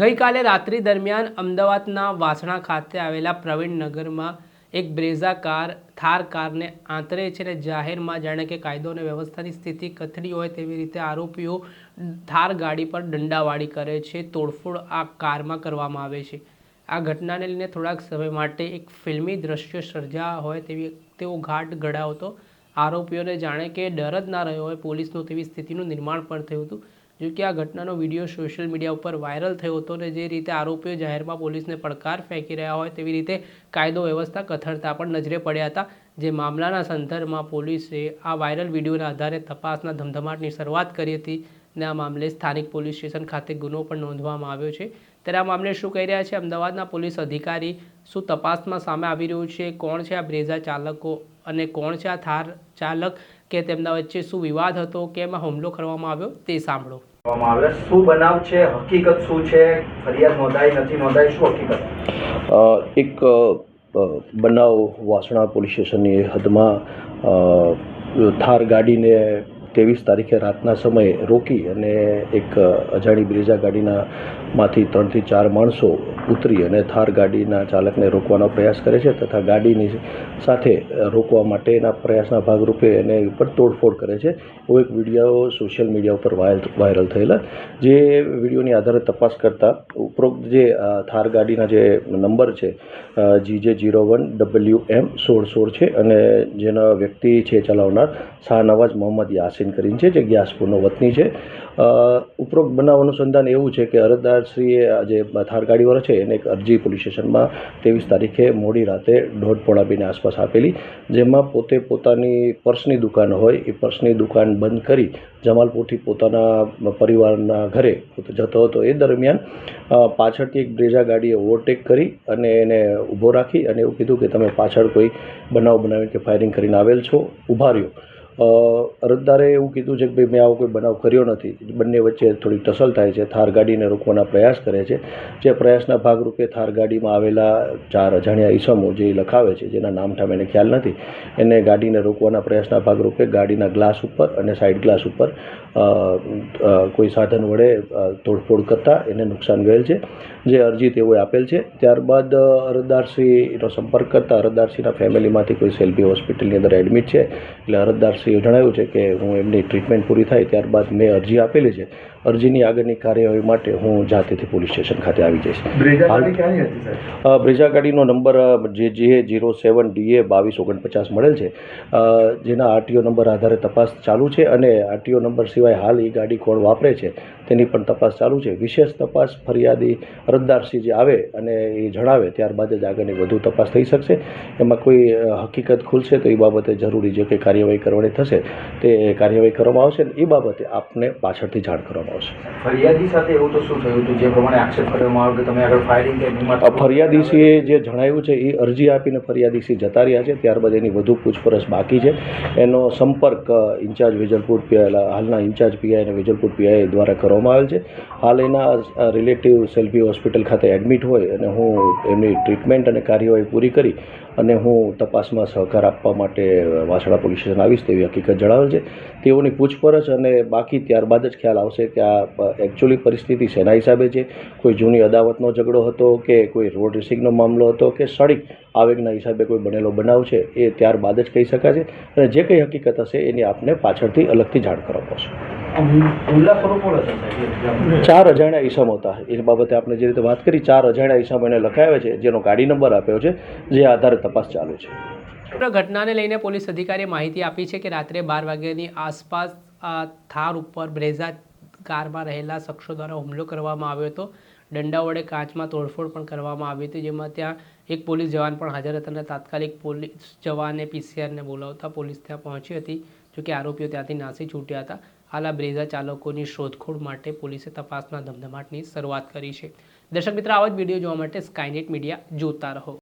ગઈકાલે રાત્રિ દરમિયાન અમદાવાદના વાસણા ખાતે આવેલા પ્રવીણનગરમાં એક બ્રેઝા કાર, થાર કારને આંતરે છે અને જાહેરમાં જાણે કે કાયદો અને વ્યવસ્થાની સ્થિતિ કથળી હોય તેવી રીતે આરોપીઓ થાર ગાડી પર દંડાવાળી કરે છે, તોડફોડ આ કારમાં કરવામાં આવે છે. આ ઘટનાને લઈને થોડાક સમય માટે એક ફિલ્મી દ્રશ્ય સર્જા હોય તેવી તેવો ઘાટ ઘડાવતો આરોપીઓને જાણે કે ડર જ ના રહ્યો હોય પોલીસનું તેવી સ્થિતિનું નિર્માણ પણ થયું હતું. જો કે આ ઘટનાનો વીડિયો સોશિયલ મીડિયા ઉપર વાયરલ થયો હતો અને જે રીતે આરોપીઓ જાહેરમાં પોલીસને પડકાર ફેંકી રહ્યા હોય તેવી રીતે કાયદો વ્યવસ્થા કથળતા પણ નજરે પડ્યા હતા. જે મામલાના સંદર્ભમાં પોલીસે આ વાયરલ વિડીયોના આધારે તપાસના ધમધમાટની શરૂઆત કરી હતી અને આ મામલે સ્થાનિક પોલીસ સ્ટેશન ખાતે ગુનો પણ નોંધવામાં આવ્યો છે. ત્યારે આ મામલે શું કહી રહ્યા છે? અમદાવાદના પોલીસ અધિકારી શું તપાસમાં સામે આવી રહ્યું છે? કોણ છે આ બ્રેઝા ચાલકો અને કોણ છે આ થાર ચાલક કે તેમના વચ્ચે શું વિવાદ હતો? કેમ આ હુમલો કરવામાં આવ્યો? તે સાંભળો. શું બનાવ છે? હકીકત શું છે? ફરિયાદ નોંધાઈ, નથી નોંધાઈ? શું હકીકત? એક બનાવ વાસણા પોલીસ સ્ટેશનની હદમાં થાર ગાડીને ત્રેવીસ તારીખે રાતના સમયે રોકી અને એક અજાણી બ્રેઝા ગાડીના માંથી ત્રણથી ચાર માણસો ઉતરી અને થાર ગાડીના ચાલકને રોકવાનો પ્રયાસ કરે છે તથા ગાડીની સાથે રોકવા માટેના પ્રયાસના ભાગરૂપે એને ઉપર તોડફોડ કરે છે. એવો એક વીડિયો સોશિયલ મીડિયા ઉપર વાયરલ વાયરલ થયેલા. જે વિડીયોની આધારે તપાસ કરતાં ઉપરોક્ત જે થાર ગાડીના જે નંબર છે GJ zero one W M સોળ સોળ છે અને જેના વ્યક્તિ છે ચલાવનાર શાહનવાજ મોહમ્મદ યાસીન. કરીને છે, જે ગ્યાસપુરનો વતની છે. ઉપરોક્ત બનાવ અનુસંધાન એવું છે કે અરજદારશ્રીએ આ જે થાર ગાડીવાળો છે, એને એક અરજી પોલીસ સ્ટેશનમાં ત્રેવીસ તારીખે મોડી રાતે દોઢ પોણા આસપાસ આપેલી, જેમાં પોતે પોતાની પર્સની દુકાન હોય, એ પર્સની દુકાન બંધ કરી જમાલપુરથી પોતાના પરિવારના ઘરે જતો હતો. એ દરમિયાન પાછળથી એક બ્રેઝા ગાડીએ ઓવરટેક કરી અને એને ઊભો રાખી અને એવું કીધું કે તમે પાછળ કોઈ બનાવ બનાવી કે ફાયરિંગ કરીને આવેલ છો, ઊભા રહ્યો. અરજદારે એવું કીધું છે કે ભાઈ મેં આવો કોઈ બનાવ કર્યો નથી. બંને વચ્ચે થોડી ટસલ થાય છે. થાર ગાડીને રોકવાના પ્રયાસ કરે છે. જે પ્રયાસના ભાગરૂપે થાર ગાડીમાં આવેલા ચાર અજાણ્યા ઈસમો જે લખાવે છે, જેના નામઠામ એને ખ્યાલ નથી, એને ગાડીને રોકવાના પ્રયાસના ભાગરૂપે ગાડીના ગ્લાસ ઉપર અને સાઈડ ગ્લાસ ઉપર કોઈ સાધન વડે તોડફોડ કરતાં એને નુકસાન ગયેલ છે. જે અરજી તેઓએ આપેલ છે. ત્યારબાદ અરજદારશ્રીનો સંપર્ક કરતાં અરજદારશ્રીના ફેમિલીમાંથી કોઈ સેલ્ફી હોસ્પિટલની અંદર એડમિટ છે. એટલે અરજદારશ્રીએ જણાવ્યું છે કે હું એમની ટ્રીટમેન્ટ પૂરી થાય ત્યારબાદ મેં અરજી આપેલી છે. અરજીની આગળની કાર્યવાહી માટે હું જાતેથી પોલીસ સ્ટેશન ખાતે આવી જઈશ. બ્રેઝા ગાડીનો નંબર જે જે જીરો સેવન ડીએ બાવીસ ઓગણપચાસ મળેલ છે. જેના આરટીઓ નંબર આધારે તપાસ ચાલુ છે અને આરટીઓ નંબર સિવાય હાલ એ ગાડી કોણ વાપરે છે તેની પણ તપાસ ચાલુ છે. વિશેષ તપાસ ફરિયાદી અરજદારસી જે આવે અને એ જણાવે ત્યારબાદ જ આગળની વધુ તપાસ થઈ શકશે. એમાં કોઈ હકીકત ખુલશે તો એ બાબતે જરૂરી જે કંઈ કાર્યવાહી કરવાની થશે તે કાર્યવાહી કરવામાં આવશે અને એ બાબતે આપને પાછળથી જાણ કરવામાં આવશે. ફરિયાદી સાથે એવું તો શું થયું હતું? જે પ્રમાણે આક્ષેપ કરવામાં આવ્યો કે તમે આગળ ફાયરિંગ ફરિયાદીસીએ જે જણાવ્યું છે એ અરજી આપીને ફરિયાદીસી જતા રહ્યા છે. ત્યારબાદ એની વધુ પૂછપરછ બાકી છે. એનો સંપર્ક ઇન્ચાર્જ વેજલપુર પીઆઈ હાલના ઇન્ચાર્જ પીઆઈ અને વેજલપુર પીઆઈ દ્વારા કરવામાં આવેલ છે. હાલ એના રિલેટિવ સેલ્ફી હોસ્પિટલ ખાતે એડમિટ હોય અને હું એમની ટ્રીટમેન્ટ અને કાર્યવાહી પૂરી કરી અને હું તપાસમાં સહકાર આપવા માટે વાસણા પોલીસ સ્ટેશન આવીશ તેવી હકીકત જણાવેલ છે. તેઓની પૂછપરછ અને બાકી ત્યારબાદ જ ખ્યાલ આવશે કે આ એકચ્યુઅલી પરિસ્થિતિ શેના હિસાબે છે. કોઈ જૂની અદાવતનો ઝઘડો હતો કે કોઈ રોડ રેસિંગનો મામલો હતો કે સડીક આવેગના હિસાબે કોઈ બનેલો બનાવ છે એ ત્યારબાદ જ કહી શકાશે અને જે કંઈ હકીકત હશે એની આપને પાછળથી અલગથી જાણ કરવા સાહેબ ચાર અજાણ્યા ઈસમ હતા. એ બાબતે આપણે જે રીતે વાત કરી, ચાર અજાણ્યા ઈસમ એને લખાવ્યા છે, જેનો ગાડી નંબર આપ્યો છે, જે આધારે તપાસ ચાલુ છે. ઘટનાને લઈને પોલીસ અધિકારીએ માહિતી આપી છે કે રાત્રે બાર વાગ્યાની આસપાસ થાર ઉપર બ્રેઝા કારમાં રહેલા શખ્સો દ્વારા હુમલો કરવામાં આવ્યો હતો. દંડા વડે કાચમાં તોડફોડ પણ કરવામાં આવી હતી, જેમાં ત્યાં એક પોલીસ જવાન પણ હાજર હતા અને તાત્કાલિક પોલીસ જવાને પીસીઆરને બોલાવતા પોલીસ ત્યાં પહોંચી હતી જોકે આરોપીઓ ત્યાંથી નાસી છૂટ્યા હતા. હાલ આ બ્રેઝા ચાલકોની શોધખોળ માટે પોલીસે તપાસના ધમધમાટની શરૂઆત કરી છે. દર્શક મિત્ર, આવા જ વીડિયો જોવા માટે સ્કાયનેટ મીડિયા જોતા રહો.